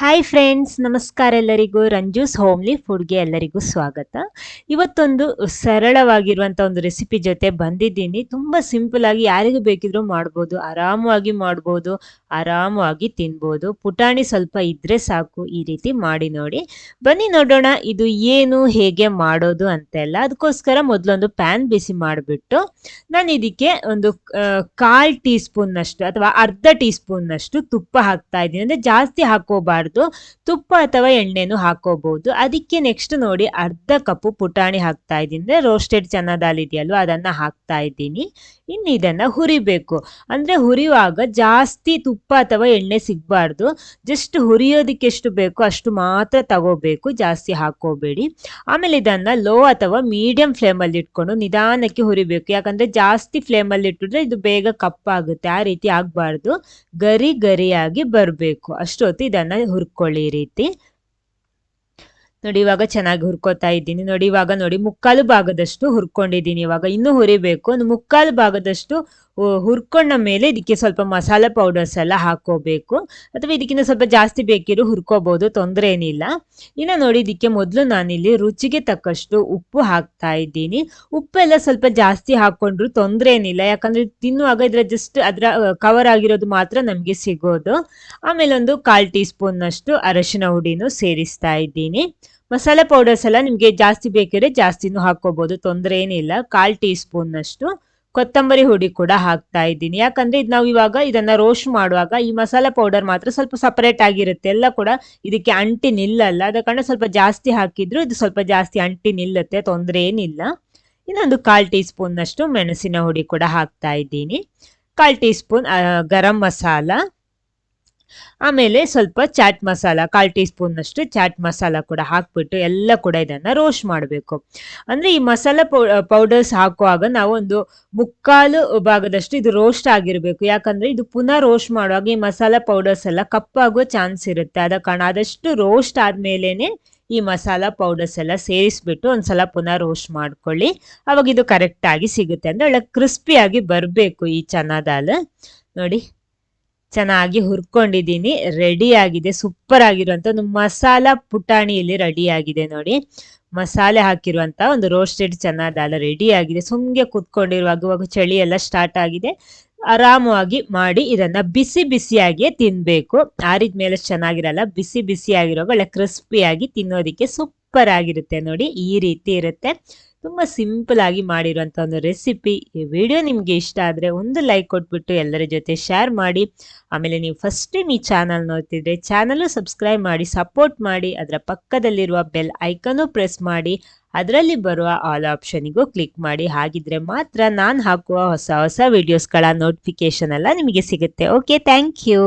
Hi friends ನಮಸ್ಕಾರ ಎಲ್ಲರಿಗೂ. ರಂಜೂಸ್ homely ಫುಡ್ಗೆ ಎಲ್ಲರಿಗೂ ಸ್ವಾಗತ. ಇವತ್ತೊಂದು ಸರಳವಾಗಿರುವಂಥ ಒಂದು ರೆಸಿಪಿ ಜೊತೆ ಬಂದಿದ್ದೀನಿ. ತುಂಬ ಸಿಂಪಲ್ ಆಗಿ ಯಾರಿಗೂ ಬೇಕಿದ್ರೂ ಮಾಡ್ಬೋದು. ಆರಾಮವಾಗಿ ಮಾಡ್ಬೋದು, ಆರಾಮವಾಗಿ ತಿನ್ಬೋದು. ಪುಟಾಣಿ ಸ್ವಲ್ಪ ಇದ್ದರೆ ಸಾಕು ಈ ರೀತಿ ಮಾಡಿ ನೋಡಿ. ಬನ್ನಿ ನೋಡೋಣ ಇದು ಏನು, ಹೇಗೆ ಮಾಡೋದು ಅಂತೆಲ್ಲ. ಅದಕ್ಕೋಸ್ಕರ ಮೊದಲೊಂದು ಪ್ಯಾನ್ ಬಿಸಿ ಮಾಡಿಬಿಟ್ಟು ನಾನು ಇದಕ್ಕೆ ಒಂದು ಕಾಲು ಟೀ ಸ್ಪೂನ್ನಷ್ಟು ಅಥವಾ ಅರ್ಧ ಟೀ ಸ್ಪೂನ್ನಷ್ಟು ತುಪ್ಪ ಹಾಕ್ತಾ ಇದ್ದೀನಿ. ಅಂದರೆ ಜಾಸ್ತಿ ಹಾಕೋಬಾರ್ದು ತುಪ್ಪ ಅಥವಾ ಎಣ್ಣೆನೂ ಹಾಕೋಬಹುದು. ಅದಕ್ಕೆ ನೆಕ್ಸ್ಟ್ ನೋಡಿ ಅರ್ಧ ಕಪ್ಪು ಪುಟಾಣಿ ಹಾಕ್ತಾ ಇದ್ದೀನಿ. ಅಂದರೆ ರೋಸ್ಟೆಡ್ ಚನ್ನ ದಾಲ್ ಇದೆಯಲ್ವ, ಅದನ್ನು ಹಾಕ್ತಾ ಇದ್ದೀನಿ. ಇನ್ನು ಇದನ್ನು ಹುರಿಬೇಕು. ಅಂದರೆ ಹುರಿಯುವಾಗ ಜಾಸ್ತಿ ತುಪ್ಪ ಅಥವಾ ಎಣ್ಣೆ ಸಿಗಬಾರ್ದು. ಜಸ್ಟ್ ಹುರಿಯೋದಕ್ಕೆ ಎಷ್ಟು ಬೇಕೋ ಅಷ್ಟು ಮಾತ್ರ ತಗೋಬೇಕು. ಜಾಸ್ತಿ ಹಾಕೋಬೇಡಿ. ಆಮೇಲೆ ಇದನ್ನು ಲೋ ಅಥವಾ ಮೀಡಿಯಂ ಫ್ಲೇಮಲ್ಲಿ ಇಟ್ಕೊಂಡು ನಿಧಾನಕ್ಕೆ ಹುರಿಬೇಕು. ಯಾಕಂದರೆ ಜಾಸ್ತಿ ಫ್ಲೇಮಲ್ಲಿ ಇಟ್ಟಿದ್ರೆ ಇದು ಬೇಗ ಕಪ್ಪಾಗುತ್ತೆ. ಆ ರೀತಿ ಆಗಬಾರ್ದು. ಗರಿ ಗರಿಯಾಗಿ ಬರಬೇಕು. ಅಷ್ಟೊತ್ತು ಇದನ್ನು ಹುರ್ಕೊಳ್ಳಿ ಈ ರೀತಿ. ನೋಡಿ, ಇವಾಗ ಚೆನ್ನಾಗಿ ಹುರ್ಕೋತಾ ಇದ್ದೀನಿ. ನೋಡಿ, ಇವಾಗ ನೋಡಿ, ಮುಕ್ಕಾಲು ಭಾಗದಷ್ಟು ಹುರ್ಕೊಂಡಿದ್ದೀನಿ. ಇವಾಗ ಇನ್ನೂ ಹುರಿಬೇಕು. ಒಂದು ಮುಕ್ಕಾಲು ಭಾಗದಷ್ಟು ಹುರ್ಕೊಂಡ ಮೇಲೆ ಇದಕ್ಕೆ ಸ್ವಲ್ಪ ಮಸಾಲೆ ಪೌಡರ್ಸ್ ಎಲ್ಲ ಹಾಕೋಬೇಕು ಅಥವಾ ಇದಕ್ಕಿಂತ ಸ್ವಲ್ಪ ಜಾಸ್ತಿ ಬೇಕಿರೋ ಹುರ್ಕೋಬೋದು, ತೊಂದರೆ ಏನಿಲ್ಲ. ಇನ್ನು ನೋಡಿ ಇದಕ್ಕೆ ಮೊದಲು ನಾನಿಲ್ಲಿ ರುಚಿಗೆ ತಕ್ಕಷ್ಟು ಉಪ್ಪು ಹಾಕ್ತಾ ಇದ್ದೀನಿ. ಉಪ್ಪೆಲ್ಲ ಸ್ವಲ್ಪ ಜಾಸ್ತಿ ಹಾಕ್ಕೊಂಡ್ರು ತೊಂದರೆ ಏನಿಲ್ಲ. ಯಾಕಂದರೆ ತಿನ್ನುವಾಗ ಇದರ ಜಸ್ಟ್ ಅದರ ಕವರ್ ಆಗಿರೋದು ಮಾತ್ರ ನಮಗೆ ಸಿಗೋದು. ಆಮೇಲೆ ಒಂದು ಕಾಲು ಟೀ ಸ್ಪೂನ್ನಷ್ಟು ಅರಶಿನ ಹುಡಿನೂ ಸೇರಿಸ್ತಾ ಇದ್ದೀನಿ. ಮಸಾಲೆ ಪೌಡರ್ಸ್ ಎಲ್ಲ ನಿಮಗೆ ಜಾಸ್ತಿ ಬೇಕಿದ್ರೆ ಜಾಸ್ತಿನೂ ಹಾಕ್ಕೋಬೋದು, ತೊಂದರೆ ಏನಿಲ್ಲ. ಕಾಲು ಟೀ ಸ್ಪೂನ್ನಷ್ಟು ಕೊತ್ತಂಬರಿ ಹುಡಿ ಕೂಡ ಹಾಕ್ತಾ ಇದ್ದೀನಿ. ಯಾಕಂದ್ರೆ ಇದು ನಾವು ಇವಾಗ ಇದನ್ನ ರೋಸ್ಟ್ ಮಾಡುವಾಗ ಈ ಮಸಾಲಾ ಪೌಡರ್ ಮಾತ್ರ ಸ್ವಲ್ಪ ಸಪರೇಟ್ ಆಗಿರುತ್ತೆ. ಎಲ್ಲ ಕೂಡ ಇದಕ್ಕೆ ಅಂಟಿ ನಿಲ್ಲಲ್ಲ. ಅದ ಕಾರಣ ಸ್ವಲ್ಪ ಜಾಸ್ತಿ ಹಾಕಿದ್ರು ಇದು ಸ್ವಲ್ಪ ಜಾಸ್ತಿ ಅಂಟಿ ನಿಲ್ಲುತ್ತೆ. ತೊಂದರೆ ಏನಿಲ್ಲ. ಇನ್ನೊಂದು ಕಾಲ್ ಟೀ ಸ್ಪೂನ್ನಷ್ಟು ಮೆಣಸಿನ ಹುಡಿ ಕೂಡ ಹಾಕ್ತಾ ಇದ್ದೀನಿ. ಕಾಲ್ ಟೀ ಸ್ಪೂನ್ ಗರಂ ಮಸಾಲ. ಆಮೇಲೆ ಸ್ವಲ್ಪ ಚಾಟ್ ಮಸಾಲ, ಕಾಲು ಟೀ ಸ್ಪೂನ್ನಷ್ಟು ಚಾಟ್ ಮಸಾಲ ಕೂಡ ಹಾಕ್ಬಿಟ್ಟು ಎಲ್ಲ ಕೂಡ ಇದನ್ನು ರೋಸ್ಟ್ ಮಾಡಬೇಕು. ಅಂದರೆ ಈ ಮಸಾಲ ಪೌಡರ್ಸ್ ಹಾಕುವಾಗ ನಾವು ಒಂದು ಮುಕ್ಕಾಲು ಭಾಗದಷ್ಟು ಇದು ರೋಸ್ಟ್ ಆಗಿರಬೇಕು. ಯಾಕಂದರೆ ಇದು ಪುನಃ ರೋಸ್ಟ್ ಮಾಡುವಾಗ ಈ ಮಸಾಲ ಪೌಡರ್ಸ್ ಎಲ್ಲ ಕಪ್ಪಾಗೋ ಚಾನ್ಸ್ ಇರುತ್ತೆ. ಆದ ಕಾರಣ ಆದಷ್ಟು ರೋಸ್ಟ್ ಆದಮೇಲೆ ಈ ಮಸಾಲ ಪೌಡರ್ಸ್ ಎಲ್ಲ ಸೇರಿಸ್ಬಿಟ್ಟು ಒಂದ್ಸಲ ಪುನಃ ರೋಸ್ಟ್ ಮಾಡ್ಕೊಳ್ಳಿ. ಅವಾಗ ಇದು ಕರೆಕ್ಟಾಗಿ ಸಿಗುತ್ತೆ. ಅಂದರೆ ಒಳ್ಳೆ ಕ್ರಿಸ್ಪಿಯಾಗಿ ಬರಬೇಕು ಈ ಚನ್ನ ದಾಲ್. ನೋಡಿ. ಚೆನ್ನಾಗಿ ಹುರ್ಕೊಂಡಿದ್ದೀನಿ ರೆಡಿ ಆಗಿದೆ ಸೂಪರ್ ಆಗಿರುವಂತ ಒಂದು ಮಸಾಲ ಪುಟಾಣಿ ಇಲ್ಲಿ ರೆಡಿ ಆಗಿದೆ ನೋಡಿ. ಮಸಾಲೆ ಹಾಕಿರುವಂತ ಒಂದು ರೋಸ್ಟೆಡ್ ಚನ್ನ ದಾಲ್ ರೆಡಿ ಆಗಿದೆ. ಸುಮ್ಗೆ ಕುತ್ಕೊಂಡಿರುವಾಗ ಚಳಿ ಎಲ್ಲ ಸ್ಟಾರ್ಟ್ ಆಗಿದೆ. ಆರಾಮವಾಗಿ ಮಾಡಿ ಇದನ್ನ ಬಿಸಿ ಬಿಸಿಯಾಗಿಯೇ ತಿನ್ಬೇಕು. ಆರಿದ ಮೇಲೆ ಚೆನ್ನಾಗಿರಲ್ಲ, ಬಿಸಿ ಬಿಸಿಯಾಗಿರುವಾಗ ಒಳ್ಳೆ ಕ್ರಿಸ್ಪಿಯಾಗಿ ತಿನ್ನೋದಿಕ್ಕೆ ಸೂಪರ್ ಆಗಿರುತ್ತೆ ನೋಡಿ, ಈ ರೀತಿ ಇರುತ್ತೆ. ತುಂಬ ಸಿಂಪಲ್ ಆಗಿ ಮಾಡಿರುವಂತ ಒಂದು ರೆಸಿಪಿ. ಈ ವಿಡಿಯೋ ನಿಮಗೆ ಇಷ್ಟ ಆದರೆ ಒಂದು ಲೈಕ್ ಕೊಟ್ಬಿಟ್ಟು ಎಲ್ಲರ ಜೊತೆ ಶೇರ್ ಮಾಡಿ. ಆಮೇಲೆ ನೀವು ಫಸ್ಟ್ ಟೈಮ್ ಈ ಚಾನಲ್ ನೋಡ್ತಿದ್ರೆ ಚಾನಲ್ ಸಬ್ಸ್ಕ್ರೈಬ್ ಮಾಡಿ, ಸಪೋರ್ಟ್ ಮಾಡಿ, ಅದರ ಪಕ್ಕದಲ್ಲಿರುವ ಬೆಲ್ ಐಕನ್ನು ಪ್ರೆಸ್ ಮಾಡಿ, ಅದರಲ್ಲಿ ಬರುವ ಆಲ್ ಆಪ್ಷನಿಗೂ ಕ್ಲಿಕ್ ಮಾಡಿ. ಹಾಗಿದ್ರೆ ಮಾತ್ರ ನಾನು ಹಾಕುವ ಹೊಸ ಹೊಸ ವಿಡಿಯೋಸ್ಗಳ ನೋಟಿಫಿಕೇಶನ್ ಎಲ್ಲ ನಿಮಗೆ ಸಿಗುತ್ತೆ. Okay thank you